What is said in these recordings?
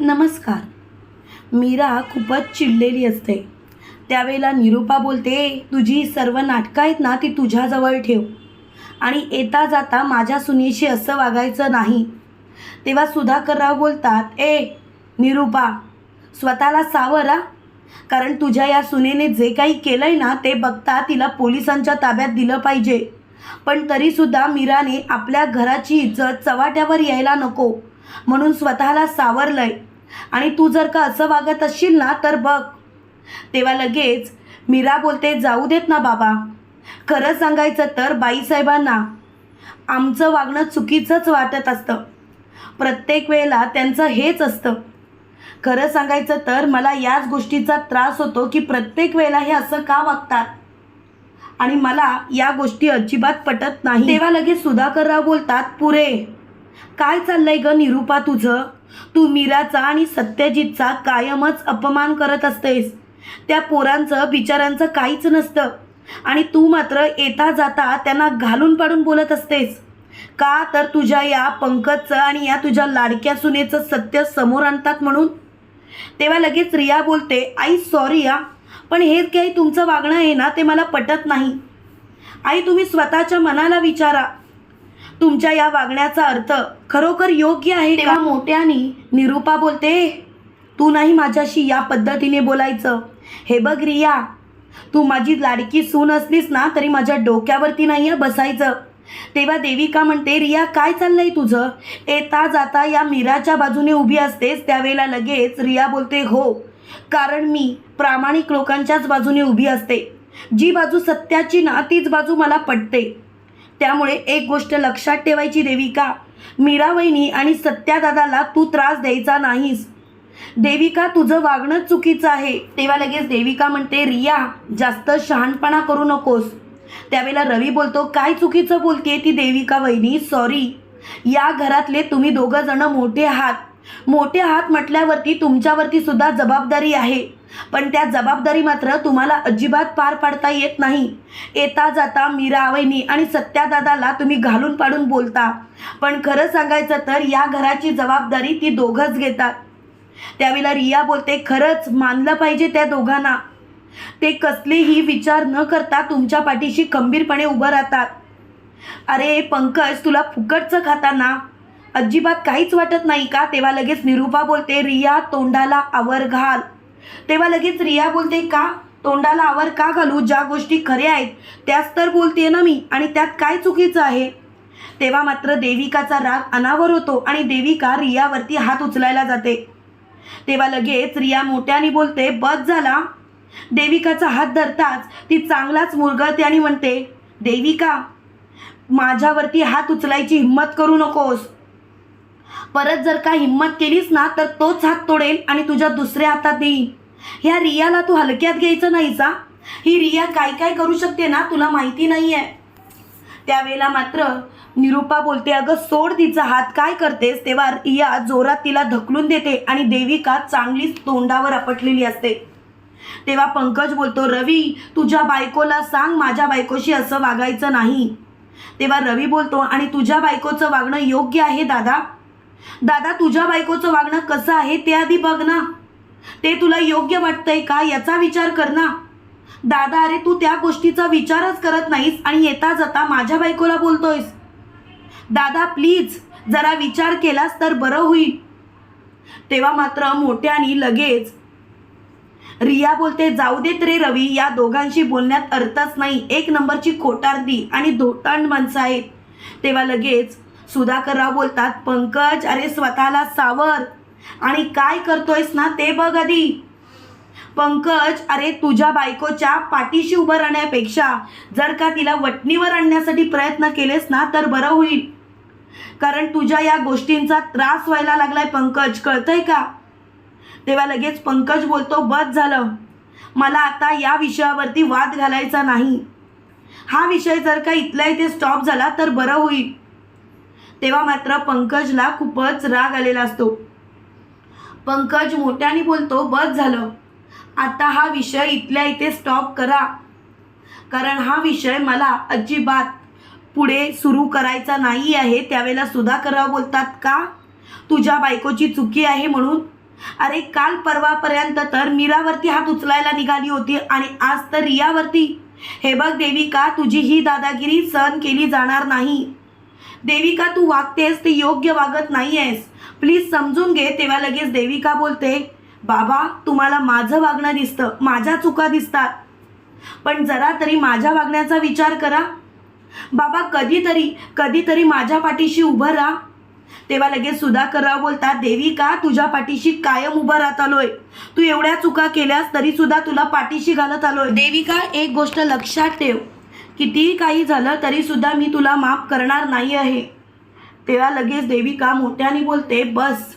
नमस्कार. मीरा खूपच चिडलेली असते. त्यावेळेला निरूपा बोलते तुझी सर्व नाटकं आहेत ना ती तुझ्याजवळ ठेव. आणि येता जाता माझ्या सुनेशी असं वागायचं नाही. तेव्हा सुधाकरराव बोलतात ए निरूपा स्वतःला सावरा कारण तुझ्या या सुनेने जे काही केलं आहे ना ते बघता तिला पोलिसांच्या ताब्यात दिलं पाहिजे. पण तरीसुद्धा मीराने आपल्या घराची इज्जत चव्हाट्यावर यायला नको. म्हणून स्वतःला सावरलं आहे आणि तू जर का असं वागत असशील ना तर बघ. तेव्हा लगेच मीरा बोलते जाऊ देत ना बाबा. खरं सांगायचं तर बाईसाहेबांना आमचं वागणं चुकीचंच वाटत असतं. प्रत्येक वेळेला त्यांचं हेच असतं. खरं सांगायचं तर मला याच गोष्टीचा त्रास होतो की प्रत्येक वेळेला हे असं का वागतात? आणि मला या गोष्टी अजिबात पटत नाही. तेव्हा लगेच सुधाकरराव बोलतात पुरे काय चाललंय ग निरूपा तुझं? तू मीराचा आणि सत्यजितचा कायमच अपमान करत असतेस. त्या पोरांचं बिचारांचं काहीच नसतं. आणि तू मात्र येता जाता त्यांना घालून पाडून बोलत असतेस. का तर तुझ्या या पंकजचं आणि या तुझ्या लाडक्या सुनेचं सत्य समोर आणतात म्हणून? तेव्हा लगेच रिया बोलते आई सॉरी या पण हे काही तुमचं वागणं आहे ना ते मला पटत नाही. आई तुम्ही स्वतःच्या मनाला विचारा. तुमच्या या वागण्याचा अर्थ खरोखर योग्य आहे तेव्हा मोठ्यानी निरूपा बोलते तू नाही माझ्याशी या पद्धतीने बोलायचं. हे बघ रिया तू माझी लाडकी सून असलीस ना तरी माझ्या डोक्यावरती नाही आहे बसायचं. तेव्हा देविका म्हणते रिया काय चाललंय तुझं? येता जाता या मीराच्या बाजूने उभी असतेस त्यावेळेला लगेच रिया बोलते हो कारण मी प्रामाणिक लोकांच्याच बाजूने उभी असते. जी बाजू सत्याची ना तीच बाजू मला पटते. त्यामुळे एक गोष्ट लक्षात ठेवायची देविका मीरा वहिनी आणि सत्यादादाला तू त्रास द्यायचा नाहीस. देविका तुझं वागणं चुकीचं आहे. तेव्हा लगेच देविका म्हणते रिया जास्त शहाणपणा करू नकोस. त्यावेळेला रवी बोलतो काय चुकीचं बोलते ती देविका वहिनी सॉरी या घरातले तुम्ही दोघं जण मोठे आहात. मोठे आहात म्हटल्यावरती तुमच्यावरती सुद्धा जबाबदारी आहे. पण त्या जबाबदारी मात्र तुम्हाला अजिबात पार पाडता येत नाही. येता जाता मीरा वहिनी आणि सत्यादादाला तुम्ही घालून पाडून बोलता. पण खरं सांगायचं तर या घराची जबाबदारी ती दोघंच घेतात. त्यावेळेला रिया बोलते खरंच मानलं पाहिजे त्या दोघांना. ते कसलेही विचार न करता तुमच्या पाठीशी खंबीरपणे उभं राहतात. अरे पंकज तुला फुकटचं खाताना? अजिबात काहीच वाटत नाही का? तेव्हा लगेच निरूपा बोलते रिया तोंडाला आवर घाल. तेव्हा लगेच रिया बोलते का? तोंडाला आवर का घालू? ज्या गोष्टी खऱ्या आहेत त्याच तर बोलते ना मी. आणि त्यात काय चुकीचं आहे? तेव्हा मात्र देविकाचा राग अनावर होतो आणि देविका रियावरती हात उचलायला जाते. तेव्हा लगेच रिया मोठ्याने बोलते बस झाला. देविकाचा हात धरताच ती चांगलाच मुरगळते आणि म्हणते देविका माझ्यावरती हात उचलायची हिंमत करू नकोस. परत जर का हिंमत केलीस ना तर तोच हात तोडेल आणि तुझ्या दुसऱ्या हातात येईल ह्या रियाला तू हलक्यात घ्यायचं नाही सा ही रिया काय काय करू शकते ना तुला माहिती नाही आहे त्यावेळेला मात्र निरूपा बोलते अगं सोड तिचा हात. काय करतेस? तेव्हा रिया जोरात तिला धकलून देते आणि देविका चांगलीच तोंडावर आपटलेली असते. तेव्हा पंकज बोलतो रवी तुझ्या बायकोला सांग माझ्या बायकोशी असं वागायचं नाही. तेव्हा रवी बोलतो आणि तुझ्या बायकोचं वागणं योग्य आहे दादा. दादा तुझ्या बायकोचं वागणं कसं आहे ते आधी बघ ना. ते तुला योग्य वाटतंय का याचा विचार कर ना. दादा अरे तू त्या गोष्टीचा विचारच करत नाहीस आणि येता जाता माझ्या बायकोला बोलतोयस. दादा प्लीज जरा विचार केलास तर बरं होईल. तेव्हा मात्र मोठ्यानी लगेच रिया बोलते जाऊ देत रे रवी या दोघांशी बोलण्यात अर्थच नाही. एक नंबरची खोटारदी आणि धोटांड माणसं आहेत. तेव्हा लगेच सुधाकरराव बोलतात पंकज अरे स्वतःला सावर. आणि काय करतोयस ना ते बघ आधी. पंकज अरे तुझ्या बायकोच्या पाठीशी उभं राहण्यापेक्षा जर का तिला वटणीवर आणण्यासाठी प्रयत्न केलेस ना तर बरं होईल. कारण तुझ्या या गोष्टींचा त्रास व्हायला लागलाय पंकज कळतंय का? तेव्हा लगेच पंकज बोलतो बस झालं. मला आता या विषयावरती वाद घालायचा नाही. हा विषय जर का इथल्या इथे स्टॉप झाला तर बरं होईल. तेव्हा मात्र पंकजला खूपच राग आलेला असतो. पंकज मोठ्याने बोलतो बस झालं. आता हा विषय इथल्या इथे स्टॉप करा. कारण हा विषय मला अजिबात पुढे सुरू करायचा नाही आहे. त्यावेळेला सुधाकरराव बोलतात का? तुझ्या बायकोची चुकी आहे म्हणून? अरे काल परवापर्यंत तर मीरावरती हात उचलायला निघाली होती आणि आज तर रियावरती. हे बघ देविका तुझी ही दादागिरी सहन केली जाणार नाही. देविका तू वागतेस ते योग्य वागत नाही आहेस प्लीज समजून घे तेव्हा लगेच देविका बोलते बाबा तुम्हाला माझं वागणं दिसतं माझ्या चुका दिसतात. पण जरा तरी माझ्या वागण्याचा विचार करा. बाबा कधीतरी कधीतरी माझ्या पाठीशी उभं राहा. तेव्हा लगेच सुधाकरराव बोलतात देविका तुझ्या पाठीशी कायम उभं राहत आलोय. तू एवढ्या चुका केल्यास तरी सुद्धा तुला पाठीशी घालत आलोय. देविका एक गोष्ट लक्षात ठेव. कितीही काही झालं तरीसुद्धा मी तुला माफ करणार नाही आहे. तेव्हा लगेच देविका मोठ्याने बोलते बस.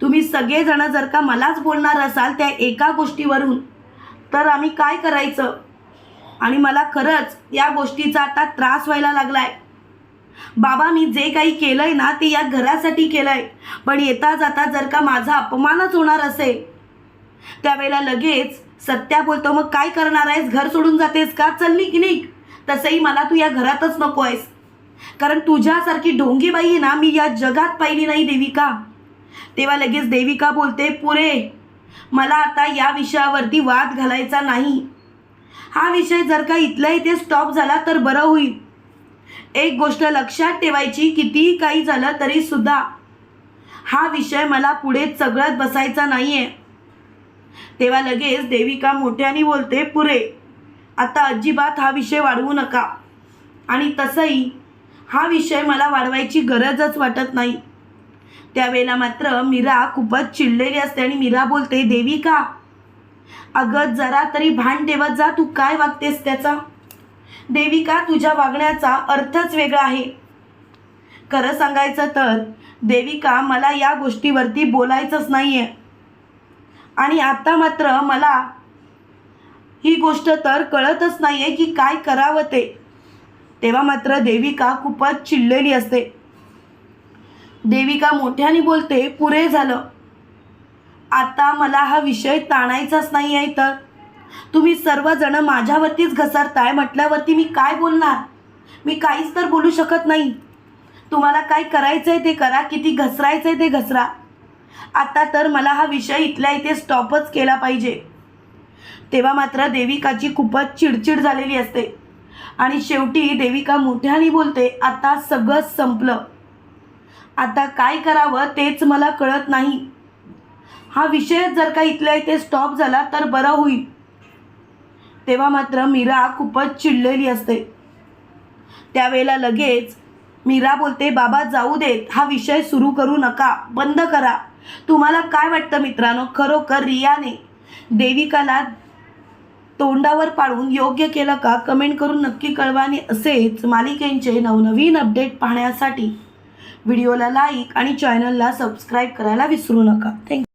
तुम्ही सगळेजण जर का मलाच बोलणार असाल त्या एका गोष्टीवरून तर आम्ही काय करायचं? आणि मला खरंच या गोष्टीचा आता त्रास व्हायला लागलाय. बाबा मी जे काही केलंय ना ते या घरासाठी केलंय. पण येता जाता जर का माझा अपमानच होणार असेल त्यावेळेला लगेच सत्या बोलतो मग काय करणार आहेस? घर सोडून जातेस का? चल निघ निघ. तसंही मला तू या घरातच नको आहेस कारण तुझ्यासारखी ढोंगीबाई आहे ना मी या जगात पाहिली नाही देविका. तेव्हा लगेच देविका बोलते पुरे मला आता या विषयावरती वाद घालायचा नाही. हा विषय जर का इथल्या इथे स्टॉप झाला तर बरं होईल. एक गोष्ट लक्षात ठेवायची कितीही काही झालं तरी सुद्धा हा विषय मला पुढे चगळत बसायचा नाही आहे तेव्हा लगेच देविका मोठ्याने बोलते पुरे आता अजिबात हा विषय वाढवू नका. आणि तसंही हा विषय मला वाढवायची गरजच वाटत नाही. त्यावेळेला मात्र मीरा खूपच चिडलेली असते आणि मीरा बोलते देविका अगं जरा तरी भान ठेवत जा तू काय वागतेस त्याचा? देविका तुझ्या वागण्याचा अर्थच वेगळा आहे. खरं सांगायचं तर देविका मला या गोष्टीवरती बोलायचंच नाही आहे आणि आता मात्र मला ही गोष्ट तर कळतच नाही आहे की काय करावं ते. तेव्हा मात्र देविका खूपच चिडलेली असते. देविका मोठ्याने बोलते पुरे झालं. आता मला हा विषय ताणायचाच नाही आहे तर तुम्ही सर्वजण माझ्यावरतीच घसरताय म्हटल्यावरती मी काय बोलणार? मी काहीच तर बोलू शकत नाही. तुम्हाला काय करायचं आहे ते करा किती घसरायचं आहे ते घसरा. आता तर मला हा विषय इथल्या इथे स्टॉपच केला पाहिजे. तेव्हा मात्र देविकाची खूपच चिडचिड झालेली असते. आणि शेवटी देविका मोठ्याने बोलते आता सगळंच संपलं. आता काय करावं तेच मला कळत नाही. हा विषय जर का इथल्या इथे स्टॉप झाला तर बरं होईल. तेव्हा मात्र मीरा खूपच चिडलेली असते. त्यावेळेला लगेच मीरा बोलते बाबा जाऊ देत. हा विषय सुरू करू नका. बंद करा. तुम्हाला काय वाटतं मित्रांनो? खरोखर रियाने देविकाला तोंडावर पाळून योग्य केलं का कमेंट करून नक्की कळवा आणि असेच मालिकेंचे नवनवीन अपडेट पाहण्यासाठी व्हिडिओला लाईक आणि चॅनलला सबस्क्राईब करायला विसरू नका. थँक्यू